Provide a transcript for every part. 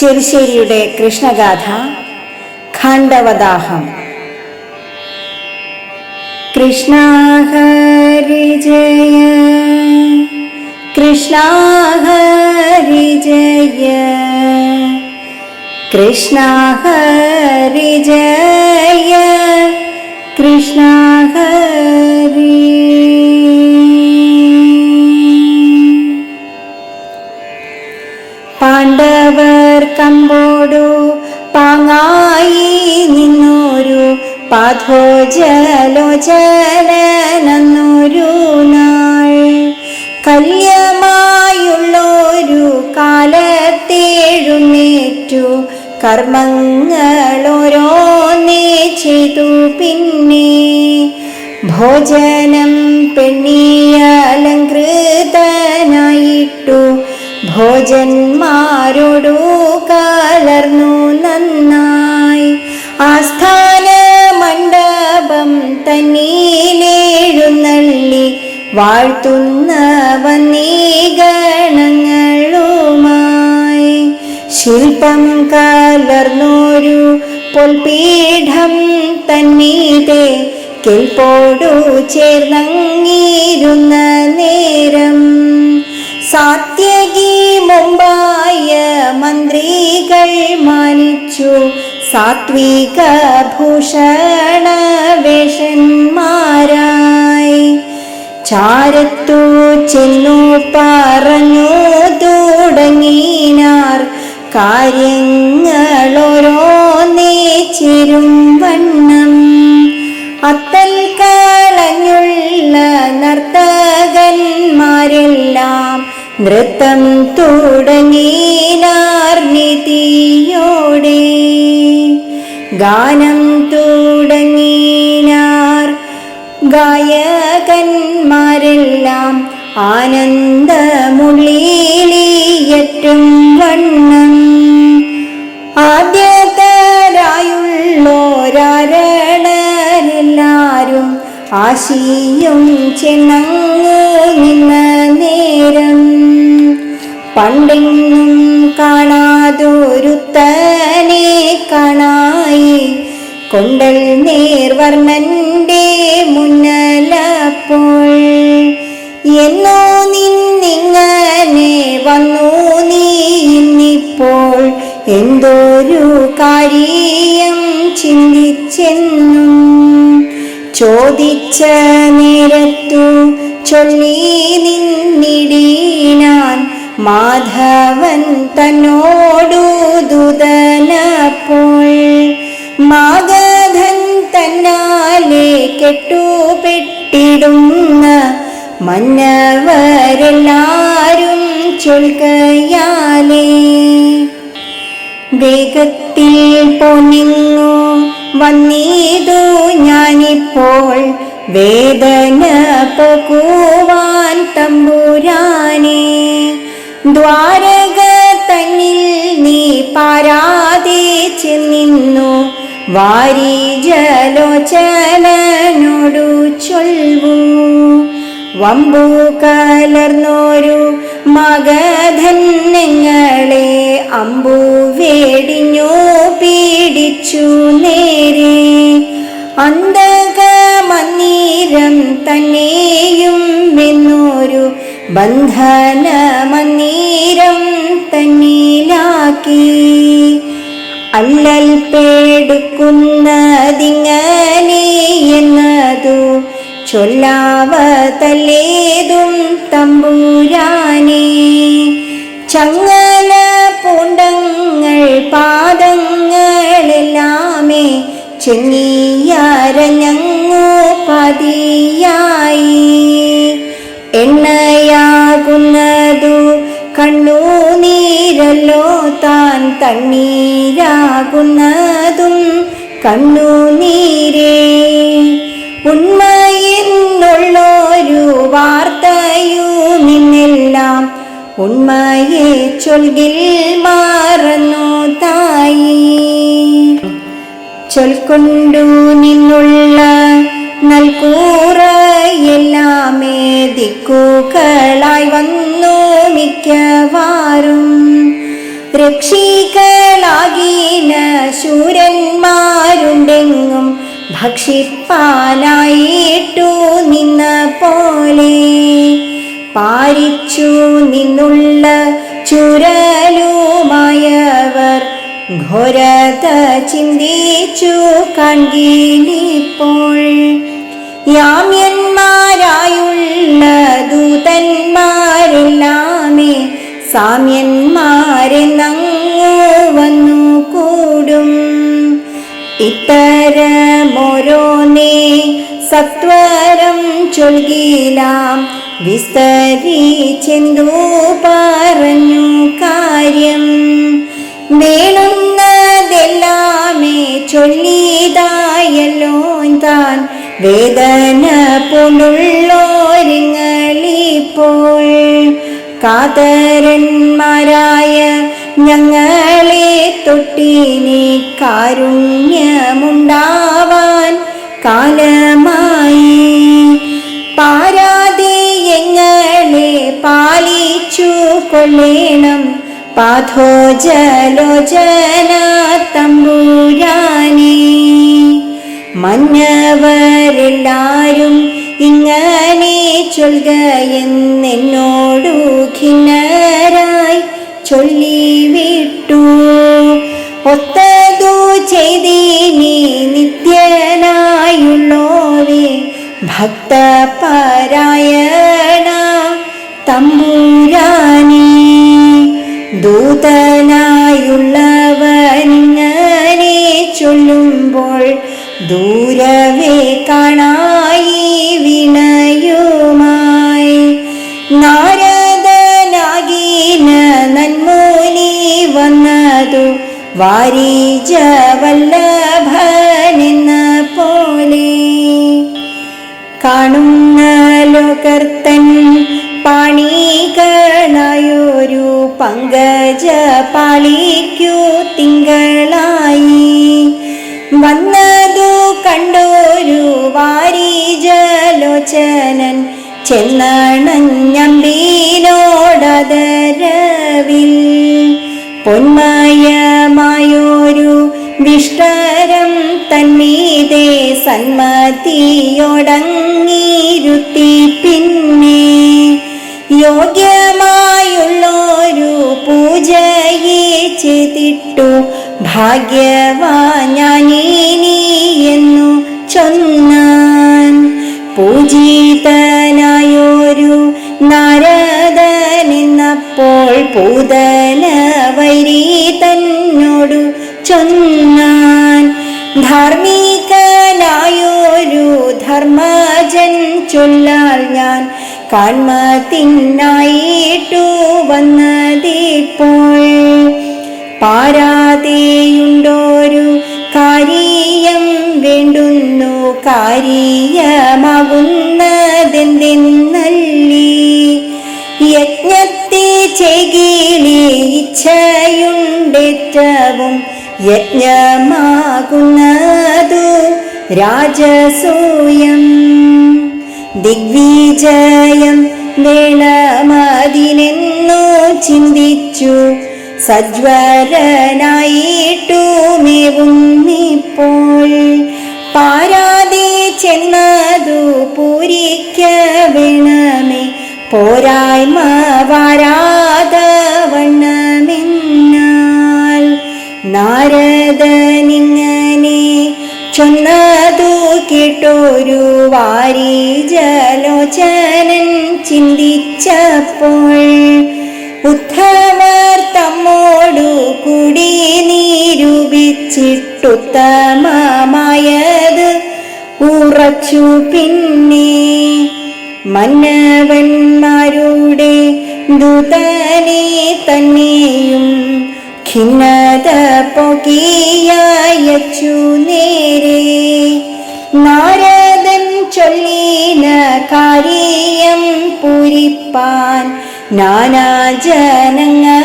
ചെറുശ്ശേരിയുടെ കൃഷ്ണഗാഥ ഖണ്ഡവദാഹം. കൃഷ്ണ ഹരി ജയ കൃഷ്ണ ഹരി ജയ കൃഷ്ണ ഹരി ജയ കൃഷ്ണ ഹരി കമ്പോടു പാങ്ങായി നിന്നൊരു പാഥോജലോചനന്നൊരു നാൾ. കല്യമായുള്ളൊരു കാലത്തേഴുന്നേറ്റു കർമ്മങ്ങളോരോന്നേ ചെയ്തു പിന്നെ. ഭോജനം പെണ്ണിയലങ്കൃതനായിട്ടു ഭോജന്മാരോടു കലർന്നു നന്നായി. ആസ്ഥാന മണ്ഡപം തന്നീലെഴുന്നള്ളി വാഴ്ത്തുന്ന വന്നീഗണങ്ങളുമായി ശില്പം കലർന്നൊരു പൊൽപീഠം തന്നീതേ കേൾപ്പോടു ചേർന്നങ്ങിരുന്ന നേരം. സാത്യകി മുമ്പായ മന്ത്രികൾ മാനിച്ചു സാത്വിക ഭൂഷണ വേഷന്മാരായി ചാരത്തു ചെന്നു പറഞ്ഞു തുടങ്ങിനാർ. കാര്യങ്ങളോരോ നേച്ചിരും വണ്ണം നൃത്തം തുടങ്ങിനാർ നിധിയോടെ. ഗാനം തുടങ്ങിനാർ ഗായകന്മാരെല്ലാം ആനന്ദമുള്ളിലിയറ്റും വണ്ണം. ആശിയും ചെന്നങ്ങ് നിന്ന നേരം പണ്ടെങ്ങും കാണാതൊരുത്തനെ കാണായി. കൊണ്ടൽ നേർവർമ്മന്റെ മുന്നലപ്പോൾ എന്നോ നിന്നിങ്ങനെ വന്നു നീന്നിപ്പോൾ എന്തൊരു കാര്യം ചിന്തിച്ചെന്നും ചോദിച്ച നേരത്തു ചൊല്ലി നിന്നിടീനാൻ മാധവൻ തന്നോടു ദുതനപ്പോൾ മാഗധൻ തന്നാലെ കെട്ടുപെട്ടിടുന്ന മന്നവരെല്ലാരും ചൊൽക്കയാലേ വേഗത്തിൽ പോനിങ്ങു വന്നീതു ഞാനിപ്പോൾ വേദന പോകുവാൻ തമ്പുരാനെ. ദ്വാരക തന്നിൽ നീ പാരാതെ ചെന്നിന്നു. വാരി ജലോചനോടു ചൊൽവു. വമ്പു കലർന്നോരു മഗധന്നങ്ങളെ അമ്പു വേടിഞ്ഞു പീഡിച്ചു നേരെ. അന്തകമന്നീരം തന്നെയും വെന്നൊരു ബന്ധന മന്ദിരം തന്നിലാക്കി. അല്ലൽ പേടുക്കുന്നതിങ്ങനെ എന്നതു ചൊല്ലാവതല്ലേതും തമ്പൂരാനെ. ചങ്ങല പൂണ്ടങ്ങൾ പാദങ്ങളെല്ലാമേ ചെന്നിയരഞ്ഞങ്ങു പതിയായി. എണ്ണയാകുന്നതു കണ്ണുനീരല്ലോ താൻ തണ്ണീരാകുന്നതും ഉണ്മയെന്നുള്ളൊരു ചൊൽകിൽ മാറുന്നു തായി. ചൊൽക്കൊണ്ടു നിന്നുള്ള നൽകൂറയെല്ലാമേ ദിക്കുകളായി വന്നു മിക്കവാറും. രക്ഷികളാകീന ശൂരന്മാരുണ്ടെങ്ങും ഭക്ഷിപ്പാനായിട്ടു നിന്ന പോലെ പാരിച്ചു നിന്നുള്ള ചുരലുമായവർ ഘോരത ചിന്തിച്ചു കൺകീലിപ്പോൾ യാമ്യന്മാരായുള്ള ദൂതന്മാരെല്ലാമേ സാമ്യന്മാരെ നങ്ങു വന്നു കൂടും. ഇത്തരമോരോന്നേ സത്വരം ചൊൽകിലാം വിസ്തരിച്ചെന്തു പറഞ്ഞു കാര്യം. വേണുന്നതെല്ലാമേ ചൊല്ലിതായല്ലോ താൻ. വേദന പോലുള്ളോരുങ്ങളിപ്പോൾ. കാതരന്മാരായ ഞങ്ങളെ തൊട്ടിനി കാരുണ്യമുണ്ടാവാൻ കാലമായി പാലിച്ചു പാഥോ പാഥോജലോചന തമ്പുരാനേ മന്നവരെല്ലാരും ഇങ്ങനെ ചൊൽക എന്നോടു ഖിന്നരായി ചൊല്ലിവിട്ടു. ഒത്തതു ചെയ്തീനി നിത്യനായുള്ളോവേ. ഭക്തപരായണ തമ്പുരാനേ ദൂതനായുള്ളവനിങ്ങനെ ചൊല്ലുമ്പോൾ ദൂരവേ കാണായി വിണയുമായി. നാരദനാകീന നന്മൂനി വന്നതു വാരീജ വല്ലഭനെന്ന പോലെ. കാണുന്ന ലോകർത്തൻ പങ്കജ പാളിക്കു തിങ്കളായി. വന്നതു കണ്ടോരു വാരീജലോചനൻ ചെന്നണഞ്ഞമ്പീനോടതരവിൽ പൊന്മയമായൊരു വിഷ്ടരം തന്മീതേ സന്മതിയോടങ്ങിരുത്തി പിന്നെ യോഗ്യമായുള്ളൊരു ചെയ്തിട്ടു ഭാഗ്യവാഞ്ഞാനിനി എന്നു ചൊന്നാൻ. പൂജിതനായൊരു നാരദനെന്നപ്പോൾ പൂതല വൈരി തന്നോടു ചൊന്നാൻ. ധാർമ്മികനായൊരു ധർമ്മജൻ ചൊല്ലാൽ ഞാൻ കാൺമത്തിനായിട്ടു വന്നതിപ്പോൾ പാരാതെയുണ്ടോരു കാര്യം വേണ്ടുന്നു കാര്യമാകുന്നതെന്തെന്നല്ലി. യജ്ഞത്തെ ചെയ്കിളി ഇച്ഛയുണ്ടേറ്റവും യജ്ഞമാകുന്നതു രാജസൂയം. ദിഗ്വിജയം വേണമതിനെന്നു ചിന്തിച്ചു സജ്വരനായിട്ടുമേവുന്നിപ്പോൾ പാരാതെ ചെന്നതു പൂരിക്ക വേണമേ. പോരായ്മ വാരാത വണ്ണമെന്നാൽ. നാരദനിങ്ങനെ ചൊന്നതു കേട്ടൊരു വാരീജലോചനൻ ചിന്തിച്ചപ്പോൾ. ഉദ്ധവർ നിരൂപിച്ചിട്ടുത്തമമായത് ഉറച്ചു പിന്നെ മന്നവന്മാരുടെ ദുതനെ തന്നെയും ഖിന്നത പൊകിയച്ചു നേരെ. നാരദൻ ചൊല്ലിന കാര്യം പൂരിപ്പാൻ നാനാ ജനങ്ങളുമായി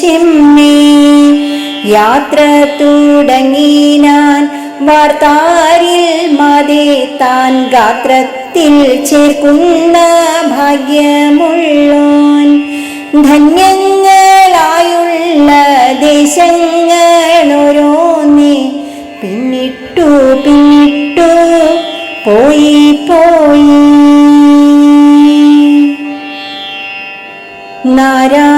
ചെമ്മേ യാത്ര തുടങ്ങി ഞാൻ വാർത്താരിൽ മാതേ താൻ ഗാത്രത്തിൽ ചേർക്കുന്ന ഭാഗ്യമുള്ളോൻ. ധന്യങ്ങളായുള്ള ഓരോന്നേ പിന്നിട്ടു പിന്നിട്ടു പോയി പോയി. നാരായണ